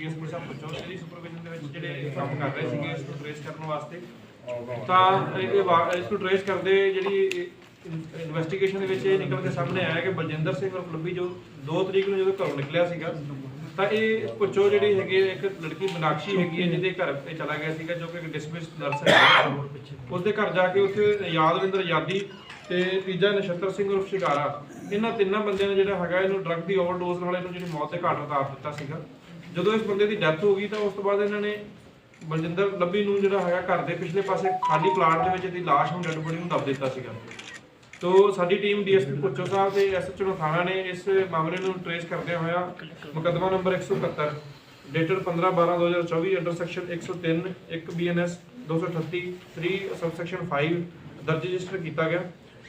DSP ਸਾਹਿਬ ਪੁੱਛੋ ਇਹਦੀ supervision ਦੇ ਵਿੱਚ ਜਿਹੜੇ ਕੰਮ ਕਰ ਰਹੇ ਸੀਗੇ, ਇਸ ਨੂੰ ਟ੍ਰੇਸ ਕਰਨ ਵਾਸਤੇ। ਤਾਂ ਇਹ ਇਸ ਨੂੰ ਟ੍ਰੇਸ ਕਰਦੇ ਜਿਹੜੀ ਇਨਵੈਸਟੀਗੇਸ਼ਨ ਦੇ ਵਿੱਚ ਇਹ ਨਿਕਲ ਕੇ ਸਾਹਮਣੇ ਆਇਆ ਕਿ ਬਲਜਿੰਦਰ ਸਿੰਘ ਔਰ ਲੱਭੀ ਜੋ 2 ਤਰੀਕ ਨੂੰ ਜਦੋਂ ਘਰੋਂ ਨਿਕਲਿਆ ਸੀਗਾ, ਤਾਂ ਇਹ ਪੁੱਛੋ ਜਿਹੜੀ ਹੈਗੀ ਇੱਕ ਲੜਕੀ ਮਨਾਕਸ਼ੀ ਹੈਗੀ ਹੈ, ਜਿਹਦੇ ਘਰ ਤੇ ਚਲਾ ਗਿਆ ਸੀਗਾ, ਜੋ ਕਿ ਇੱਕ ਡਿਸਮਿਸ ਨਰਸ ਹੈ ਉਸਦੇ ਘਰ ਜਾ ਕੇ ਉੱਥੇ ਯਾਦਵਿੰਦਰ ਯਾਦੀ ਤੇ ਤੀਜਾ ਨਛੱਤਰ ਸਿੰਘ ਉਰਫ ਸ਼ਿਕਾਰਾ। ਇਹਨਾਂ ਤਿੰਨਾਂ ਬੰਦਿਆਂ ਨੇ ਜਿਹੜਾ ਹੈਗਾ, ਇਹਨੂੰ ਡਰੱਗ ਦੀ ਓਵਰਡੋਜ਼ ਨਾਲ ਇਹਨੂੰ ਜਿਹੜੀ ਮੌਤ ਦੇ ਘਾਟ ਉਤਾਰ ਦਿੱਤਾ ਸੀਗਾ। ਜਦੋਂ ਇਸ ਬੰਦੇ ਦੀ ਡੈਥ ਹੋ ਗਈ ਤਾਂ ਉਸ ਤੋਂ ਬਾਅਦ ਇਹਨਾਂ ਨੇ ਬਲਜਿੰਦਰ ਲੱਭੀ ਨੂੰ ਜਿਹੜਾ ਹੈਗਾ ਘਰ ਦੇ ਪਿਛਲੇ ਪਾਸੇ ਖਾਲੀ ਪਲਾਟ ਦੇ ਵਿੱਚ ਇਹਦੀ ਲਾਸ਼ ਨੂੰ ਡੈਡ ਬੋਡੀ ਨੂੰ ਦੱਬ ਦਿੱਤਾ ਸੀਗਾ। ਤੋ ਸਾਡੀ ਟੀਮ ਡੀਐਸਪੀ ਪੁੱਛੋ ਸਾਹਿਬ ਤੇ ਐਸਐਚਓ ਥਾਣਾ ਨੇ ਇਸ ਮਾਮਲੇ ਨੂੰ ਟ੍ਰੇਸ ਕਰਦਿਆਂ ਹੋਇਆ ਮੁਕੱਦਮਾ number 171 dated 15/12/2024 under section 103 1 BNS 238 3 subsection 5 ਦਰਜ ਰਜਿਸਟਰ ਕੀਤਾ ਗਿਆ।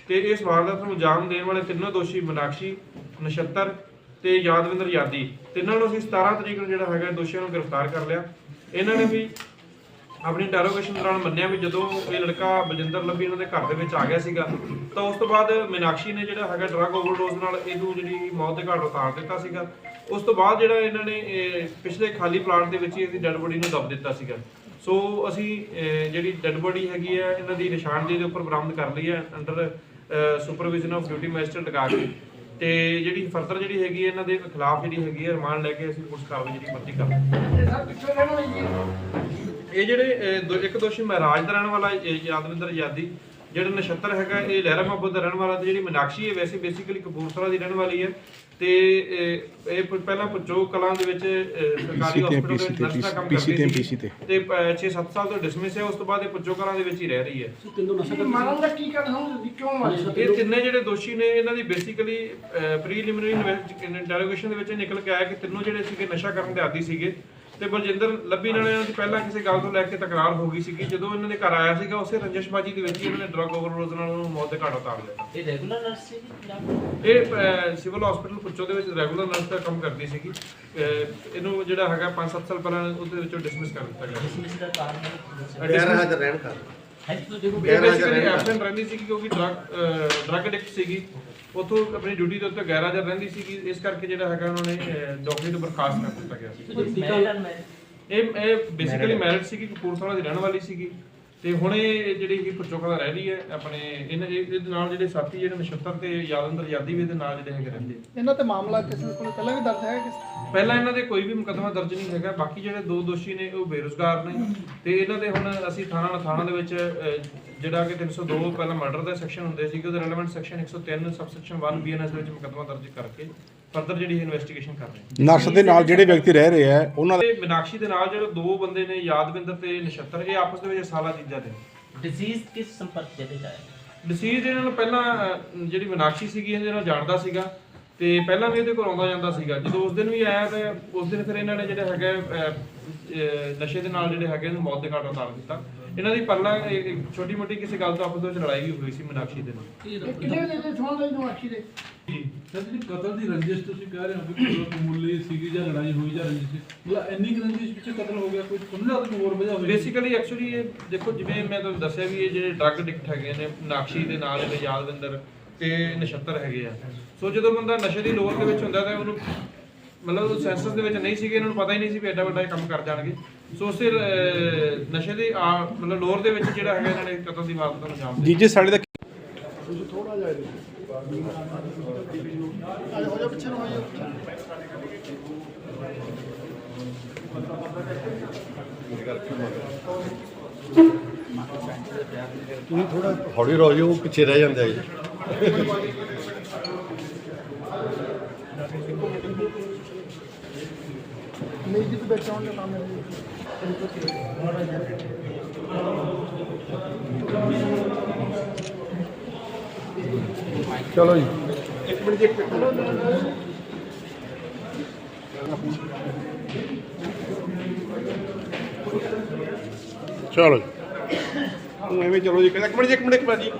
ਤੇ ਇਸ ਵਾਰਦਾਤ ਨੂੰ ਅੰਜਾਮ ਦੇਣ ਵਾਲੇ ਤਿੰਨੋਂ ਦੋਸ਼ੀ ਮਨਾਕਸ਼ੀ ਨਛੱਤਰ ਤੇ ਯਾਦਵਿੰਦਰ ਯਾਦੀ। ਤਿੰਨਾਂ ਨੂੰ ਅਸੀਂ 17 ਤਰੀਕ ਨੂੰ ਜਿਹੜਾ ਹੈਗਾ ਦੋਸ਼ੀਆਂ ਨੂੰ ਗ੍ਰਿਫਤਾਰ ਕਰ ਲਿਆ। ਇਹਨਾਂ ਨੇ ਵੀ ਆਪਣੀ ਇੰਟਰੋਗੇਸ਼ਨ ਦੌਰਾਨ ਮੰਨਿਆ ਵੀ ਜਦੋਂ ਇਹ ਲੜਕਾ ਬਲਜਿੰਦਰ ਲੱਭੀ ਇਹਨਾਂ ਦੇ ਘਰ ਦੇ ਵਿੱਚ ਆ ਗਿਆ ਸੀਗਾ, ਤਾਂ ਉਸ ਤੋਂ ਬਾਅਦ ਮੀਨਾਕਸ਼ੀ ਨੇ ਜਿਹੜਾ ਹੈਗਾ ਡਰੱਗ ਓਵਰਡੋਜ਼ ਨਾਲ ਇਹਨੂੰ ਜਿਹੜੀ ਮੌਤ ਦੇ ਘਾਟ ਉਤਾਰ ਦਿੱਤਾ ਸੀਗਾ। ਉਸ ਤੋਂ ਬਾਅਦ ਜਿਹੜਾ ਇਹਨਾਂ ਨੇ ਪਿਛਲੇ ਖਾਲੀ ਪਲਾਟ ਦੇ ਵਿੱਚ ਹੀ ਇਹਦੀ ਡੈੱਡ ਬੋਡੀ ਨੂੰ ਦੱਬ ਦਿੱਤਾ ਸੀਗਾ। ਸੋ ਅਸੀਂ ਜਿਹੜੀ ਡੈੱਡ ਬੋਡੀ ਹੈਗੀ ਹੈ ਇਹਨਾਂ ਦੀ ਨਿਸ਼ਾਨਦੇਹੀ ਦੇ ਉੱਪਰ ਬਰਾਮਦ ਕਰ ਲਈ ਹੈ under supervision of duty magistrate ਲਗਾ ਕੇ। ਤੇ ਜਿਹੜੀ ਫਰਦਰ ਜਿਹੜੀ ਹੈਗੀ ਹੈ ਇਹਨਾਂ ਦੇ ਖਿਲਾਫ ਜਿਹੜੀ ਹੈਗੀ ਹੈ ਰਿਮਾਂਡ ਲੈ ਕੇ ਅਸੀਂ ਪੁਲਿਸ ਕਾਰਵਾਈ ਜਿਹੜੀ ਮਰਜ਼ੀ ਕਰ ਇਹ ਜਿਹੜੇ ਅਹ, ਦੋ- ਇੱਕ ਦੋਸ਼ੀ ਮਹਾਰਾਜ ਦਾ ਰਹਿਣ ਵਾਲਾ ਇਹ ਯਾਦਵਿੰਦਰ ਯਾਦੀ ਜਿਹੜਾ ਨਛੱਤਰ ਹੈਗਾ ਇਹ ਲਹਿਰਾ ਮੁਹੱਬਤ ਦਾ ਰਹਿਣ ਵਾਲਾ ਤੇ ਜਿਹੜੀ ਮਨਾਕਸ਼ੀ ਹੈ ਵੈਸੇ ਬੇਸਿਕਲੀ ਕਪੂਰਥਲਾ ਦੀ ਰਹਿਣ ਵਾਲੀ ਹੈ। ਤੇ ਇਹ ਪਹਿਲਾਂ ਪੁੱਜੋ ਕਲਾਂ ਦੇ ਵਿੱਚ ਸਰਕਾਰੀ ਹਸਪੀਟਲ ਦੇ ਨਰਸ ਦਾ ਕੰਮ ਕਰਦੀ ਸੀ ਤੇ। ਤੇ 6-7 ਸਾਲ ਤੋਂ ਡਿਸਮਿਸ ਹੈ ਉਸ ਤੋਂ ਬਾਅਦ ਇਹ ਪੁੱਜੋ ਕਲਾਂ ਦੇ ਵਿੱਚ ਹੀ ਰਹਿ ਰਹੀ ਹੈ। ਮਾਰਨ ਦਾ ਕੀ ਕਾਰਨ ਸਮਝਦੇ ਕਿਉਂ ਮਾਰੇ ਇਹ ਤਿੰਨੇ ਜਿਹੜੇ ਦੋਸ਼ੀ ਨੇ ਇਹਨਾਂ ਦੀ ਬੇਸਿਕਲੀ ਪ੍ਰੀਲਿਮਿਨਰੀ ਇੰਟਰੋਗੇਸ਼ਨ ਦੇ ਵਿੱਚ ਨਿਕਲ ਕੇ ਆਇਆ ਕਿ ਤਿੰਨੋਂ ਜਿਹੜੇ ਸੀਗੇ ਨਸ਼ਾ ਕਰਨ ਦੇ ਆਦੀ ਸੀਗੇ। ਤੇ ਬਲਜਿੰਦਰ ਲੱਭੀ ਨਾਲ ਇਹਨਾਂ ਦੀ ਪਹਿਲਾਂ ਕਿਸੇ ਗੱਲ ਤੋਂ ਲੈ ਕੇ ਤਕਰਾਰ ਹੋ ਗਈ ਸੀਗੀ। ਜਦੋਂ ਇਹਨਾਂ ਦੇ ਘਰ ਆਇਆ ਸੀਗਾ ਉਸੇ ਰੰਜਸ਼ਬਾਜੀ ਦੇ ਵਿੱਚ ਹੀ ਇਹਨਾਂ ਨੇ ਡਰੱਗ ਓਵਰਡੋਜ਼ ਨਾਲ ਉਹਨੂੰ ਮੌਤ ਦੇ ਘਾਟ ਉਤਾਰ ਦਿੱਤਾ ਇਹ ਰੈਗੂਲਰ ਨਰਸ ਸੀ ਇਹ ਸਿਵਲ ਹਸਪੀਟਲ ਪੁੱਚੋ ਦੇ ਵਿੱਚ ਰੈਗੂਲਰ ਨਰਸ ਦਾ ਕੰਮ ਕਰਦੀ ਸੀਗੀ। ਅਹ, ਇਹਨੂੰ ਜਿਹੜਾ ਹੈਗਾ 5-7 ਸਾਲ ਪਹਿਲਾਂ ਉਹਦੇ ਵਿੱਚੋਂ ਡਿਸਮਿਸ ਕਰ ਦਿੱਤਾ ਗਿਆ। ਡਿਸਮਿਸ ਦਾ ਕਾਰਨ ਹੈ ਗੈਰ ਹਾਜ਼ਰ ਰਹਿਣ ਕਰ ਹੈ ਜੀ ਦੇਖੋ ਇਹ ਬੇਸਿਕਲੀ ਐਬਸੈਂਟ ਰਹਿੰਦੀ। ਸੀ ਕਿਉਂਕਿ ਡਰਗ ਡਰਗ ਐਡਿਕਟ ਸੀਗੀ। ਉਥੋਂ ਆਪਣੀ ਡਿਊਟੀ ਦੇ ਉੱਤੇ ਗੈਰ ਹਾਜ਼ਰ ਰਹਿੰਦੀ ਸੀ ਇਸ ਕਰਕੇ ਜਿਹੜਾ ਹੈਗਾ ਉਹਨਾਂ ਨੇ ਡਾਕਟਰੀ ਤੋਂ ਬਰਖਾਸਤ ਕਰ ਦਿੱਤਾ ਗਿਆ ਸੀ। ਇਹ ਇਹ ਬੇਸਿਕਲੀ ਮੈਰਿਡ ਸੀਗੀ ਕਪੂਰਥਲਾ ਦੀ ਰਹਿਣ ਵਾਲੀ ਸੀਗੀ। ਤੇ ਹੁਣ ਇਹ ਜਿਹੜੀ ਕਿ ਪੁਚੋਕਾ ਦਾ ਰਹਿ ਰਹੀ ਹੈ ਆਪਣੇ ਇਹਨਾਂ ਇਹ- ਇਹਦੇ ਨਾਲ ਜਿਹੜੇ ਸਾਥੀ ਜਿਹੜੇ ਨਛੱਤਰ ਤੇ ਯਾਦਵਿੰਦਰ ਯਾਦੀ ਵੀ ਇਹਦੇ ਨਾਲ ਜਿਹੜੇ ਹੈਗੇ ਰਹਿੰਦੇ ਇਹਨਾਂ ਤੇ ਮਾਮਲਾ ਕਿਸੇ ਕੋਲ ਪਹਿਲਾਂ ਵੀ ਦਰਜ ਹੈ ਕਿਸ ਪਹਿਲਾਂ ਇਹਨਾਂ ਦੇ ਕੋਈ ਵੀ ਮੁਕੱਦਮਾ ਦਰਜ ਨਹੀਂ ਹੈਗਾ ਬਾਕੀ ਜਿਹੜੇ ਦੋ ਦੋਸ਼ੀ ਨੇ ਉਹ ਬੇਰੁਜ਼ਗਾਰ ਨੇ। ਤੇ ਇਹਨਾਂ ਦੇ ਹੁਣ ਅਸੀਂ ਥਾਣਾ ਥਾਣਾ ਦੇ ਵਿੱਚ ਜਿਹੜਾ ਕਿ 302 ਪਹਿਲਾਂ ਮਰਡਰ ਦਾ ਸੈਕਸ਼ਨ ਹੁੰਦੇ ਸੀਗੇ ਉਹਦੇ ਰੈਲੇਵੈਂਟ ਸੈਕਸ਼ਨ 103 ਸਬਸੈਕਸ਼ਨ 1 ਬੀਐਨਐਸ ਦੇ ਵਿੱਚ ਮੁਕੱਦਮਾ ਦਰਜ ਕਰਕੇ ਫਰਦਰ ਜਿਹੜੀ ਇਨਵੈਸਟੀਗੇਸ਼ਨ ਕਰ ਰਹੇ ਹਾਂ ਨਰਸ ਦੇ ਨਾਲ ਜਿਹੜੇ ਵਿਅਕਤੀ ਰਹਿ ਰਹੇ ਆ ਉਹਨਾਂ ਦਾ ਤੇ ਮੀਨਾਕਸ਼ੀ ਦੇ ਨਾਲ ਜਿਹੜੇ ਦੋ ਬੰਦੇ ਨੇ ਯਾਦਵਿੰਦਰ ਤੇ ਨਛੱਤਰ ਇਹ ਆਪਸ ਦੇ ਵਿੱਚ ਸਾਲਾ ਜੀਜਾ ਦੇ ਡਿਜ਼ੀਜ਼ ਕਿਸ ਸੰਪਰਕ ਦੇ ਵਿੱਚ ਆਇਆ? ਡਿਸੀਜ਼ ਇਹਨਾਂ ਨੂੰ ਪਹਿਲਾਂ ਅਹ, ਜਿਹੜੀ ਮੀਨਾਕਸ਼ੀ ਸੀਗੀ ਇਹਦੇ ਨਾਲ ਜਾਣਦਾ ਸੀਗਾ ਤੇ ਪਹਿਲਾਂ ਵੀ ਇਹਦੇ ਕੋਲ ਆਉਂਦਾ ਜਾਂਦਾ ਸੀਗਾ। ਜਦੋਂ ਉਸ ਦਿਨ ਵੀ ਆਇਆ ਤੇ ਉਸ ਦਿਨ ਫਿਰ ਇਹਨਾਂ ਨੇ ਜਿਹੜਾ ਹੈਗਾ ਅਹ, ਅਹ, ਨਸ਼ੇ ਦੇ ਨਾਲ ਜਿਹੜੇ ਹੈਗੇ ਇਹਨੂੰ ਮੌਤ ਦੇ ਘਾਟ ਉਤਾਰ ਦਿੱਤਾ। ਇਹਨਾਂ ਦੀ ਪਹਿਲਾਂ ਛੋਟੀ ਮੋਟੀ ਕਿਸੇ ਗੱਲ ਤੋਂ ਆਪਸ ਵਿੱਚ ਲੜਾਈ ਵੀ ਹੋਈ ਸੀ ਮੀਨਾਕਸ਼ੀ ਦੇ ਨਾਲ। ਇਹ ਕਿਹਦੇ ਦੇ ਦੇ ਸੌਣ ਲਈ ਨੂੰ ਆਖੀ ਦੇ? ਜੀ ਸਰ ਜਿਹੜੀ ਕਤਲ ਦੀ ਰੰਜਿਸ਼ ਤੁਸੀਂ ਕਹਿ ਰਹੇ ਹੋ ਕਿ ਕੋਈ ਮਾਮੂਲੀ ਸੀਗੀ ਜਾਂ ਲੜਾਈ ਹੋਈ ਜਾਂ ਰੰਜਿਸ਼ ਸੀ ਮਤਲਬ ਇੰਨੀ ਕੁ ਰੰਜਿਸ਼ ਪਿੱਛੇ ਕਤਲ ਹੋ ਗਿਆ ਕੋਈ ਸਮਝਾ ਤਾਂ ਕੋਈ ਹੋਰ ਵਜ੍ਹਾ ਹੋਈ? ਬੇਸਿਕਲੀ ਐਕਚੁਅਲੀ ਇਹ ਦੇਖੋ ਜਿਵੇਂ ਮੈਂ ਤੁਹਾਨੂੰ ਦੱਸਿਆ ਵੀ ਇਹ ਜਿਹੜੇ ਡਰੱਗ ਐਡਿਕਟ ਹੈਗੇ ਨੇ ਨਾਕਸ਼ੀ ਦੇ ਨਾਲ ਇਹਦੇ ਯਾਦਵਿੰਦਰ ਤੇ ਨਛੱਤਰ ਹੈਗੇ ਆ। ਸੋ ਜਦੋਂ ਬੰਦਾ ਨਸ਼ੇ ਦੀ ਲੋਰ ਦੇ ਵਿੱਚ ਹੁੰਦਾ ਤਾਂ ਉਹਨੂੰ ਮਤਲਬ ਉਹ ਸੈਂਸਸ ਦੇ ਵਿੱਚ ਨਹੀਂ ਸੀਗੇ ਇਹਨਾਂ ਨੂੰ ਪਤਾ ਹੀ ਨਹੀਂ ਸੀ ਵੀ ਐਡਾ ਵੱਡਾ ਇਹ ਕੰਮ ਕਰ ਜਾਣਗੇ। ਸੋ ਉਸੇ ਅਹ, ਨਸ਼ੇ ਦੀ ਆ ਮਤਲਬ ਲੋਰ ਦੇ ਵਿੱਚ ਜਿਹੜਾ ਹੈਗਾ ਇਹਨਾਂ ਨੇ ਕਤਲ ਦੀ ਵਾਰਦਾਤ ਨੂੰ ਅੰਜਾਮ ਦਿੱਤਾ। ਸਾਡੇ ਦਾ ਜਾ ਪਿੱਛੇ ਨੂੰ ਹੋ ਜਾ ਤੁਸੀਂ ਥੋੜਾ ਹੌਲੀ ਰਹੋ ਜੀ ਉਹ ਪਿੱਛੇ ਰਹਿ ਜਾਂਦਾ ਜੀ। ਮੇਰੀ ਜਿੱਤ ਬੈਠਾਉਣ ਦਾ ਕੰਮ ਹੈ ਚਲੋ ਜੀ। ਚਲੋ ਜੀ। ਐਵੇਂ ਚਲੋ ਜੀ ਇੱਕ ਮਿੰਟ ਜੀ, ਇੱਕ ਮਿੰਟ ਇੱਕ ਮਿੰਟ ਜੀ